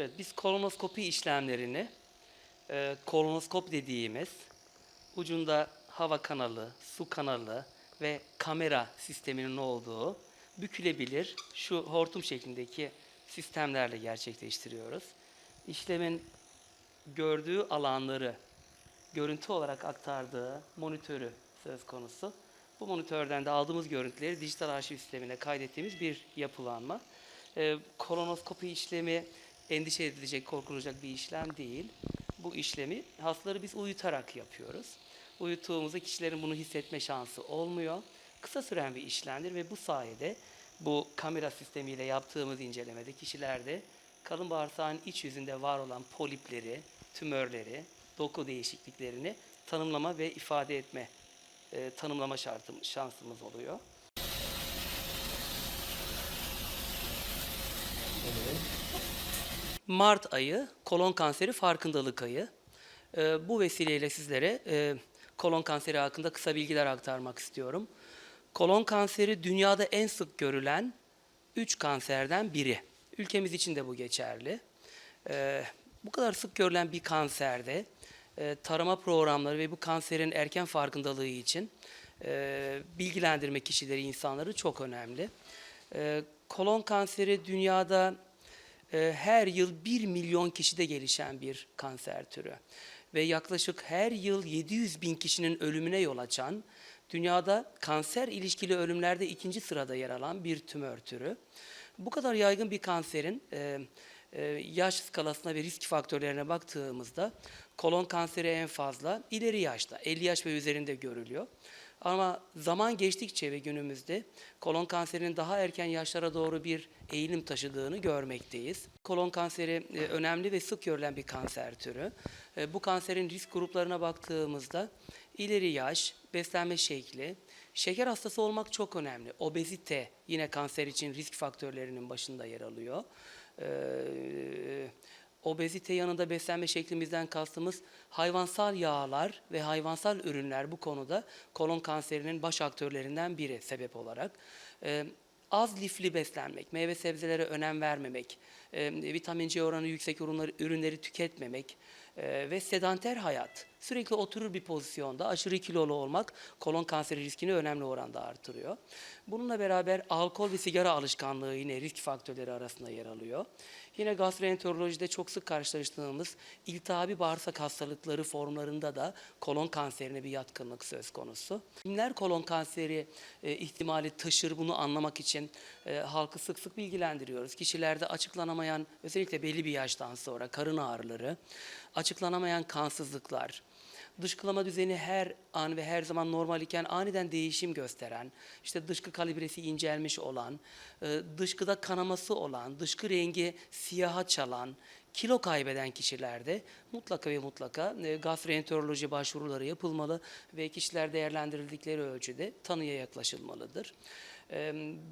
Evet, biz kolonoskopi işlemlerini e, kolonoskop dediğimiz ucunda hava kanalı, su kanalı ve kamera sisteminin olduğu bükülebilir şu hortum şeklindeki sistemlerle gerçekleştiriyoruz. İşlemin gördüğü alanları görüntü olarak aktardığı monitörü söz konusu. Bu monitörden de aldığımız görüntüleri dijital arşiv sistemine kaydettiğimiz bir yapılanma. Ee, kolonoskopi işlemi endişe edilecek, korkulacak bir işlem değil. Bu işlemi hastaları biz uyutarak yapıyoruz. Uyuttuğumuzda kişilerin bunu hissetme şansı olmuyor. Kısa süren bir işlemdir ve bu sayede bu kamera sistemiyle yaptığımız incelemede kişilerde kalın bağırsağın iç yüzünde var olan polipleri, tümörleri, doku değişikliklerini tanımlama ve ifade etme e, tanımlama şartım, şansımız oluyor. Mart ayı kolon kanseri farkındalık ayı. E, bu vesileyle sizlere e, kolon kanseri hakkında kısa bilgiler aktarmak istiyorum. Kolon kanseri dünyada en sık görülen 3 kanserden biri. Ülkemiz için de bu geçerli. E, bu kadar sık görülen bir kanserde e, tarama programları ve bu kanserin erken farkındalığı için e, bilgilendirme kişileri, insanları çok önemli. E, kolon kanseri dünyada e, her yıl 1 milyon kişide gelişen bir kanser türü ve yaklaşık her yıl 700 bin kişinin ölümüne yol açan, dünyada kanser ilişkili ölümlerde ikinci sırada yer alan bir tümör türü. Bu kadar yaygın bir kanserin e, e, yaş skalasına ve risk faktörlerine baktığımızda kolon kanseri en fazla ileri yaşta, 50 yaş ve üzerinde görülüyor. Ama zaman geçtikçe ve günümüzde kolon kanserinin daha erken yaşlara doğru bir eğilim taşıdığını görmekteyiz. Kolon kanseri e, önemli ve sık görülen bir kanser türü. E, Bu kanserin risk gruplarına baktığımızda ileri yaş, beslenme şekli, şeker hastası olmak çok önemli. Obezite yine kanser için risk faktörlerinin başında yer alıyor. Ee, obezite yanında beslenme şeklimizden kastımız hayvansal yağlar ve hayvansal ürünler bu konuda kolon kanserinin baş aktörlerinden biri sebep olarak. Ee, az lifli beslenmek, meyve sebzelere önem vermemek, e, vitamin C oranı yüksek ürünleri, ürünleri tüketmemek e, ve sedanter hayat, sürekli oturur bir pozisyonda aşırı kilolu olmak kolon kanseri riskini önemli oranda artırıyor. Bununla beraber alkol ve sigara alışkanlığı yine risk faktörleri arasında yer alıyor. Yine gastroenterolojide çok sık karşılaştığımız iltihabi bağırsak hastalıkları formlarında da kolon kanserine bir yatkınlık söz konusu. Kimler kolon kanseri e, ihtimali taşır bunu anlamak için halkı sık sık bilgilendiriyoruz. Kişilerde açıklanamayan özellikle belli bir yaştan sonra karın ağrıları, açıklanamayan kansızlıklar, dışkılama düzeni her an ve her zaman normal iken aniden değişim gösteren, işte dışkı kalibresi incelmiş olan, e, dışkıda kanaması olan, dışkı rengi siyaha çalan, kilo kaybeden kişilerde mutlaka ve mutlaka e, gastroenteroloji başvuruları yapılmalı ve kişiler değerlendirildikleri ölçüde tanıya yaklaşılmalıdır.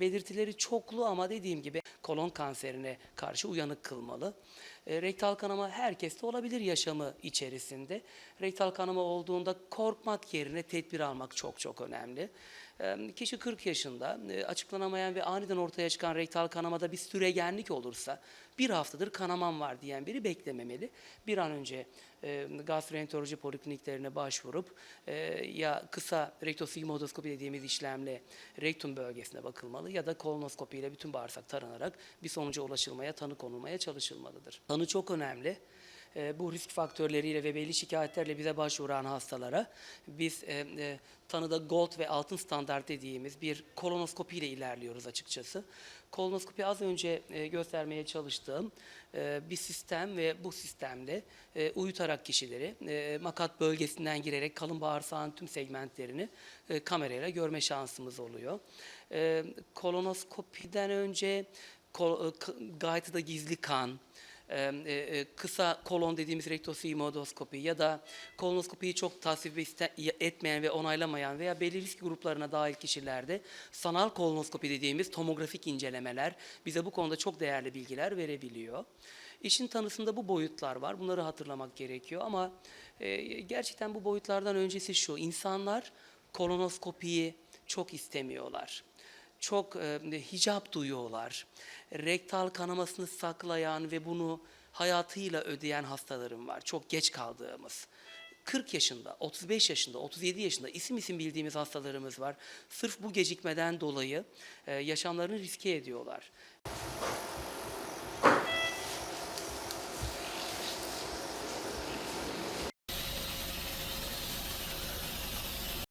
Belirtileri çoklu ama dediğim gibi kolon kanserine karşı uyanık kılmalı. E, rektal kanama herkeste olabilir yaşamı içerisinde. Rektal kanama olduğunda korkmak yerine tedbir almak çok çok önemli. E, kişi 40 yaşında e, açıklanamayan ve aniden ortaya çıkan rektal kanamada bir süregenlik olursa bir haftadır kanamam var diyen biri beklememeli. Bir an önce e, gastroenteroloji polikliniklerine başvurup e, ya kısa rektosigmoidoskopi dediğimiz işlemle rektum bölgesine bakılmalı ya da kolonoskopi ile bütün bağırsak taranarak bir sonuca ulaşılmaya, tanı konulmaya çalışılmalıdır. Tanı çok önemli. E, bu risk faktörleriyle ve belli şikayetlerle bize başvuran hastalara biz e, e, tanıda gold ve altın standart dediğimiz bir kolonoskopi ile ilerliyoruz açıkçası. Kolonoskopi az önce e, göstermeye çalıştığım bir sistem ve bu sistemde uyutarak kişileri makat bölgesinden girerek kalın bağırsağın tüm segmentlerini e, kamerayla görme şansımız oluyor. E, kolonoskopiden önce kol, e, gizli kan, kısa kolon dediğimiz rektosigmoidoskopi ya da kolonoskopiyi çok tasvip etmeyen ve onaylamayan veya belli risk gruplarına dahil kişilerde sanal kolonoskopi dediğimiz tomografik incelemeler bize bu konuda çok değerli bilgiler verebiliyor. İşin tanısında bu boyutlar var. Bunları hatırlamak gerekiyor ama e, gerçekten bu boyutlardan öncesi şu. insanlar kolonoskopiyi çok istemiyorlar çok e, hicap duyuyorlar. Rektal kanamasını saklayan ve bunu hayatıyla ödeyen hastalarım var. Çok geç kaldığımız. 40 yaşında, 35 yaşında, 37 yaşında isim isim bildiğimiz hastalarımız var. Sırf bu gecikmeden dolayı e, yaşamlarını riske ediyorlar.